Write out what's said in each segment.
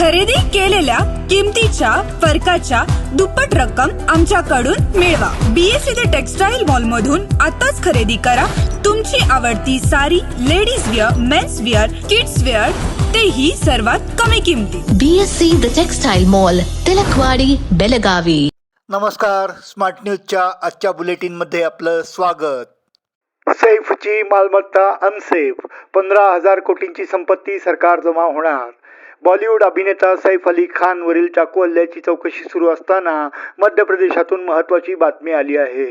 खरेदी केलेल्या किमतीच्या फरकाच्या दुप्पट रक्कम आमच्याकडून मिळवा. बीएससी ते टेक्सटाईल मॉल मधून आताच खरेदी करा. तुमची आवडती sari ladies wear men's wear kids wear तेही सर्वात कमी किमतीत. BSc the textile mall Tilakwadi Belagavi नमस्कार. स्मार्ट न्यूजच्या आजच्या बुलेटिनमध्ये आपलं स्वागत. सैफची मालमत्ता अनसेफ पंधरा हजार कोटींची संपत्ती सरकार जमा होणार. बॉलिवूड अभिनेता सैफ अली खानवरील चाकू हल्ल्याची चौकशी सुरू असताना मध्य प्रदेशातून महत्त्वाची बातमी आली आहे.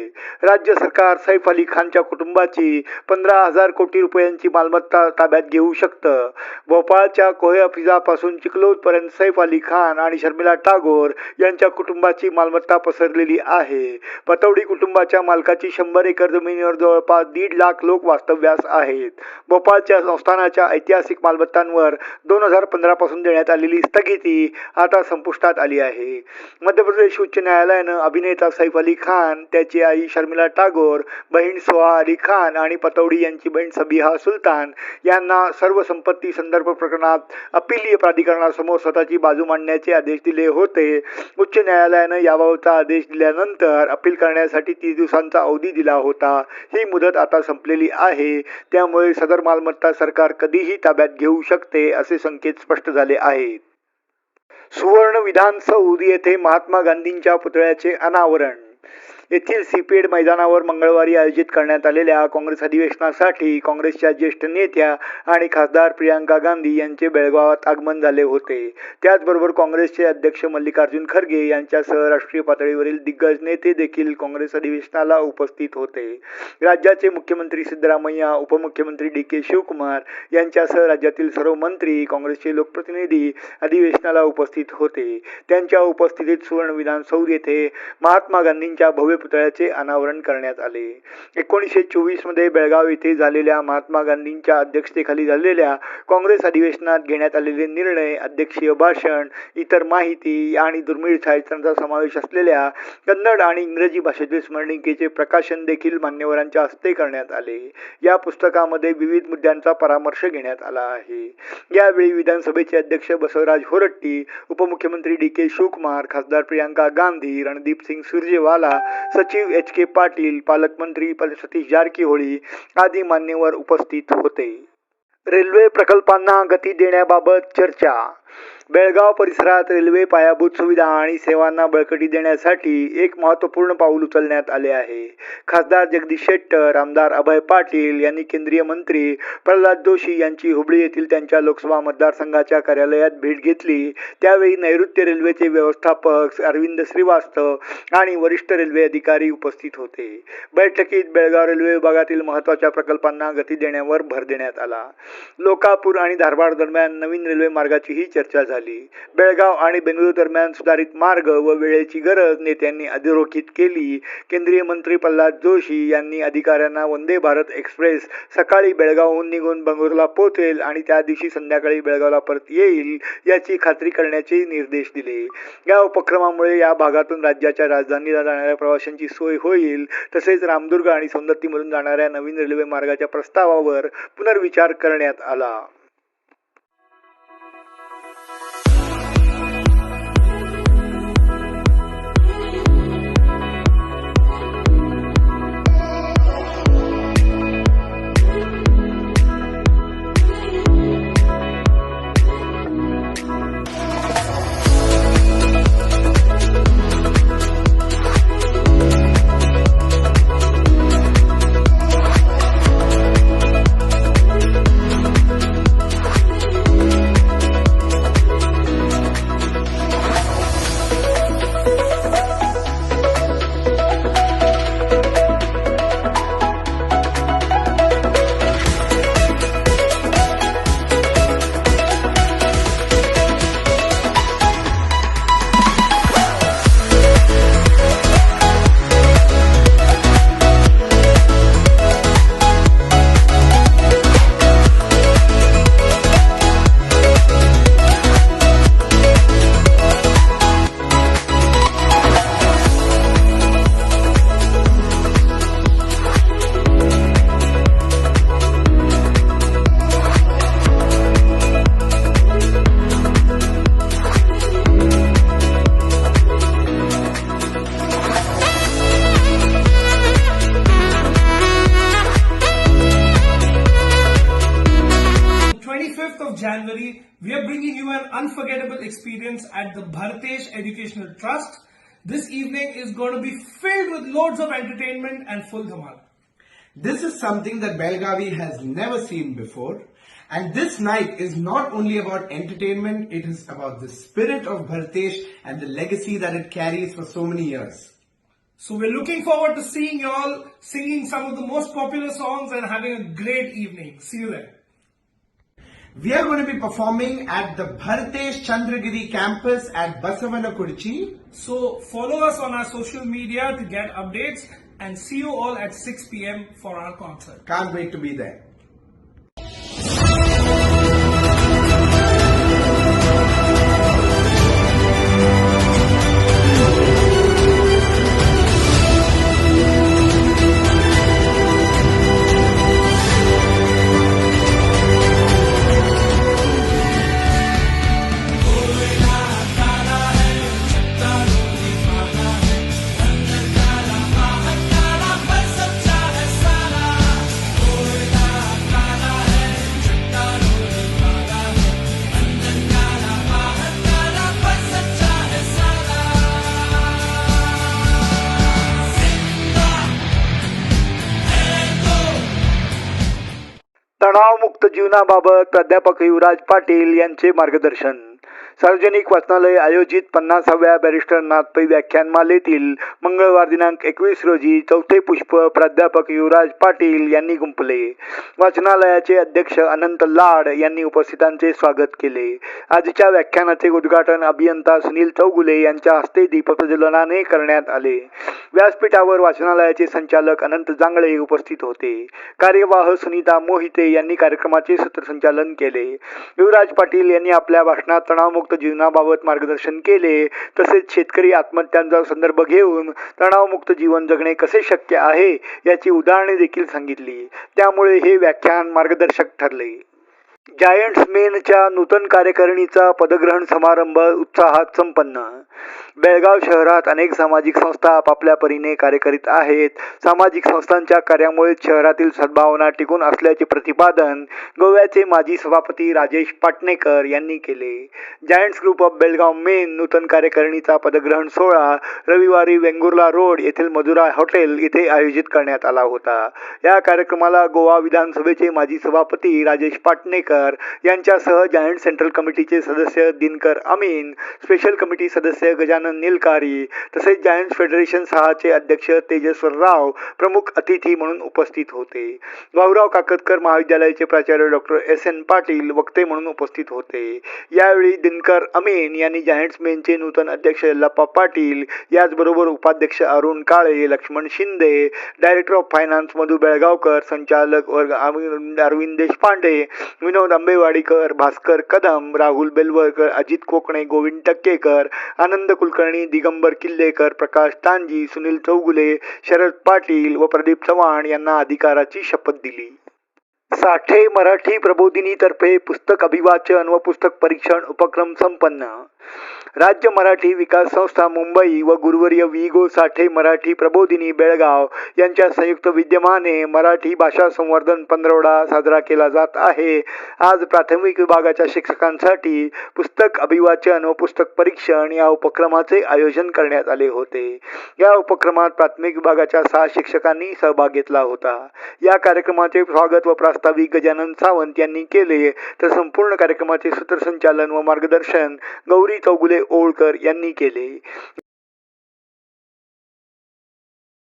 राज्य सरकार सैफ अली खानच्या कुटुंबाची पंधरा हजार कोटी रुपयांची मालमत्ता ताब्यात घेऊ शकतं. भोपाळच्या कोहेअफिजापासून चिखलोदपर्यंत सैफ अली खान आणि शर्मिला टागोर यांच्या कुटुंबाची मालमत्ता पसरलेली आहे. पतौडी कुटुंबाच्या मालकाची शंभर एकर जमिनीवर जवळपास दीड लाख लोक वास्तव्यास आहेत. भोपाळच्या संस्थानाच्या ऐतिहासिक मालमत्तांवर दोन हजार पंधरापासून देण्यात आलेली स्थगिती आता संपुष्टात आली आहे. मध्य प्रदेश उच्च न्यायालयानं अभिनेता सैफ अली खान त्याची आई शर्मिला टागोर बहीण सोहा अली खान आणि पतौडी यांची बहीण सबिहा सुलतान यांना सर्व संपत्ती संदर्भ प्रकरणात अपिलीय प्राधिकरणासमोर स्वतःची बाजू मांडण्याचे आदेश दिले होते. उच्च न्यायालयानं याबाबतचा आदेश दिल्यानंतर अपील करण्यासाठी तीस दिवसांचा अवधी दिला होता. ही मुदत आता संपलेली आहे. त्यामुळे सदर मालमत्ता सरकार कधीही ताब्यात घेऊ शकते असे संकेत स्पष्ट झाले आहेत. सुवर्ण विधान सौद येथे महात्मा गांधींच्या पुतळ्याचे अनावरण. येथील सीपेड मैदानावर मंगळवारी आयोजित करण्यात आलेल्या काँग्रेस अधिवेशनासाठी काँग्रेसच्या ज्येष्ठ नेत्या आणि खासदार प्रियांका गांधी यांचे बेळगावात आगमन झाले होते. त्याचबरोबर काँग्रेसचे अध्यक्ष मल्लिकार्जुन खरगे यांच्यासह राष्ट्रीय पातळीवरील दिग्गज नेते देखील काँग्रेस अधिवेशनाला उपस्थित होते. राज्याचे मुख्यमंत्री सिद्धरामय्या उपमुख्यमंत्री डी के शिवकुमार यांच्यासह राज्यातील सर्व मंत्री काँग्रेसचे लोकप्रतिनिधी अधिवेशनाला उपस्थित होते. त्यांच्या उपस्थितीत सुवर्ण विधानसौर येथे महात्मा गांधींच्या भव्य पुतळ्याचे अनावरण करण्यात आले. एकोणीसशे चोवीसमध्ये बेळगाव येथे झालेल्या महात्मा गांधींच्या अध्यक्षतेखाली झालेल्या काँग्रेस अधिवेशनात घेण्यात आलेले निर्णय अध्यक्षीय भाषण इतर माहिती आणि दुर्मिळ छायाचित्रांचा समावेश असलेल्या कन्नड आणि इंग्रजी भाषेतील स्मरणिकेचे प्रकाशन देखील मान्यवरांच्या हस्ते करण्यात आले. या पुस्तकामध्ये विविध मुद्द्यांचा परामर्श घेण्यात आला आहे. यावेळी विधानसभेचे अध्यक्ष बसवराज होरट्टी उपमुख्यमंत्री डी के शिवकुमार खासदार प्रियांका गांधी रणदीप सिंग सुरजेवाला सचिव एच के पाटील पालकमंत्री सतीश जारकीहोळी आदी मान्यवर उपस्थित होते. रेल्वे प्रकल्पांना गती देण्याबाबत चर्चा बेळगाव परिसरात रेल्वे पायाभूत सुविधा आणि सेवांना बळकटी देण्यासाठी एक महत्त्वपूर्ण पाऊल उचलण्यात आले आहे. खासदार जगदीश शेट्टर आमदार अभय पाटील यांनी केंद्रीय मंत्री प्रल्हाद जोशी यांची हुबळी येथील त्यांच्या लोकसभा मतदारसंघाच्या कार्यालयात भेट घेतली. त्यावेळी नैऋत्य रेल्वेचे व्यवस्थापक अरविंद श्रीवास्तव आणि वरिष्ठ रेल्वे अधिकारी उपस्थित होते. बैठकीत बेळगाव रेल्वे विभागातील महत्त्वाच्या प्रकल्पांना गती देण्यावर भर देण्यात आला. लोकापूर आणि धारवाड दरम्यान नवीन रेल्वे मार्गाचीही चर्चा झाली. बेळगाव आणि बेंगळूर दरम्यान सुधारित मार्ग व वेळेची गरज नेत्यांनी अधोरेखित केली. केंद्रीय मंत्री प्रल्हाद जोशी यांनी अधिकाऱ्यांना वंदे भारत एक्सप्रेस सकाळी बेळगावहून निघून बंगळुरूला पोहोचेल आणि त्या दिवशी संध्याकाळी बेळगावला परत येईल याची खात्री करण्याचे निर्देश दिले. या उपक्रमामुळे या भागातून राज्याच्या राजधानीला जाणाऱ्या प्रवाशांची सोय होईल. तसेच रामदुर्ग आणि सौंदत्तीमधून जाणाऱ्या नवीन रेल्वे मार्गाच्या प्रस्तावावर पुनर्विचार करण्यात आला. January, we are bringing you an unforgettable experience at the Bhartesh Educational Trust. This evening is going to be filled with loads of entertainment and full dhamal. This is something that Belgavi has never seen before. And this night is not only about entertainment, it is about the spirit of Bhartesh and the legacy that it carries for so many years. So we're looking forward to seeing you all singing some of the most popular songs and having a great evening. See you there. We are going to be performing at the Bhartesh Chandragiri campus at Basavanakurchi. So follow us on our social media to get updates and see you all at 6 p.m. for our concert. Can't wait to be there. मुक्त जीवनाबाबत प्राध्यापक युवराज पाटील यांचे मार्गदर्शन. सार्वजनिक वाचनालय आयोजित पन्नासाव्या barrister नाथपै व्याख्यानमालेतील मंगळवार दिनांक एकवीस रोजी चौथे पुष्प प्राध्यापक युवराज पाटील यांनी गुंपले वाचनालयाचे अध्यक्ष अनंत लाड यांनी उपस्थितांचे स्वागत केले. आजच्या व्याख्यानाचे उद्घाटन अभियंता सुनील चौगुले यांच्या हस्ते दीपप्रज्वलनाने करण्यात आले. व्यासपीठावर वाचनालयाचे संचालक अनंत जांगळे उपस्थित होते. कार्यवाह सुनीता मोहिते यांनी कार्यक्रमाचे सूत्रसंचालन केले. युवराज पाटील यांनी आपल्या भाषणात तणावमुक्त जीवनाबाबत मार्गदर्शन केले तसेच शेतकरी आत्महत्यांचा संदर्भ घेऊन तणावमुक्त जीवन जगणे कसे शक्य आहे याची उदाहरणे देखील सांगितली. त्यामुळे हे व्याख्यान मार्गदर्शक ठरले. जायंट्स मेनच्या नूतन कार्यकारिणीचा पदग्रहण समारंभ उत्साहात संपन्न. बेळगाव शहरात अनेक सामाजिक संस्था आपापल्या परीने कार्य करीत आहेत. सामाजिक संस्थांच्या कार्यामुळे शहरातील सद्भावना टिकून असल्याचे प्रतिपादन गोव्याचे माजी सभापती राजेश पाटणेकर यांनी केले. Giants group of Belgaum main नूतन कार्यकारिणीचा पदग्रहण सोहळा रविवारी वेंगुर्ला रोड येथील मधुरा हॉटेल येथे आयोजित करण्यात आला होता. या कार्यक्रमाला गोवा विधानसभेचे माजी सभापती राजेश पाटणेकर दिनकर यांच्यासह जायंट सेंट्रल कमिटीचे सदस्य दिनकर अमीन स्पेशल कमिटी सदस्य गजानन निलकारी तसेच जायंट्स फेडरेशन सहाचे अध्यक्ष तेजस्वर राव प्रमुख अतिथी म्हणून उपस्थित होते. भाऊराव काकतकर महाविद्यालयाचे प्राचार्य डॉक्टर एस एन पाटील वक्ते म्हणून उपस्थित होते. यावेळी दिनकर अमीन यांनी जायंट्स मेनचे नूतन अध्यक्ष यल्लाप्पा पाटील याचबरोबर उपाध्यक्ष Arun Kale Laxman Shinde director of finance Madhu Belgaonkar संचालक वर्ग अरविंद देशपांडे विनोद आंबेवाडीकर भास्कर कदम राहुल बेलवरकर अजित कोकणे गोविंद टक्केकर आनंद कुलकर्णी दिगंबर किल्लेकर प्रकाश तांजी सुनील चौगुले शरद पाटील व प्रदीप चव्हाण यांना अधिकाराची शपथ दिली. साठे मराठी प्रबोधिनीतर्फे पुस्तक अभिवाचन व पुस्तक परीक्षण उपक्रम संपन्न. राज्य मराठी विकास संस्था मुंबई व गुरुवर्य विगो साठे मराठी प्रबोधिनी बेळगाव यांच्या संयुक्त विद्यमाने मराठी भाषा संवर्धन पंधरवडा साजरा केला जात आहे. आज प्राथमिक विभागाच्या शिक्षकांसाठी पुस्तक अभिवाचन व पुस्तक परीक्षण या उपक्रमाचे आयोजन करण्यात आले होते. या उपक्रमात प्राथमिक विभागाच्या सहा शिक्षकांनी सहभाग घेतला होता. या कार्यक्रमाचे स्वागत व प्रास्ताविक गजानन सावंत यांनी केले. तर संपूर्ण कार्यक्रमाचे सूत्रसंचालन व मार्गदर्शन गौरी गौरी चौगुले ओळकर यांनी केले.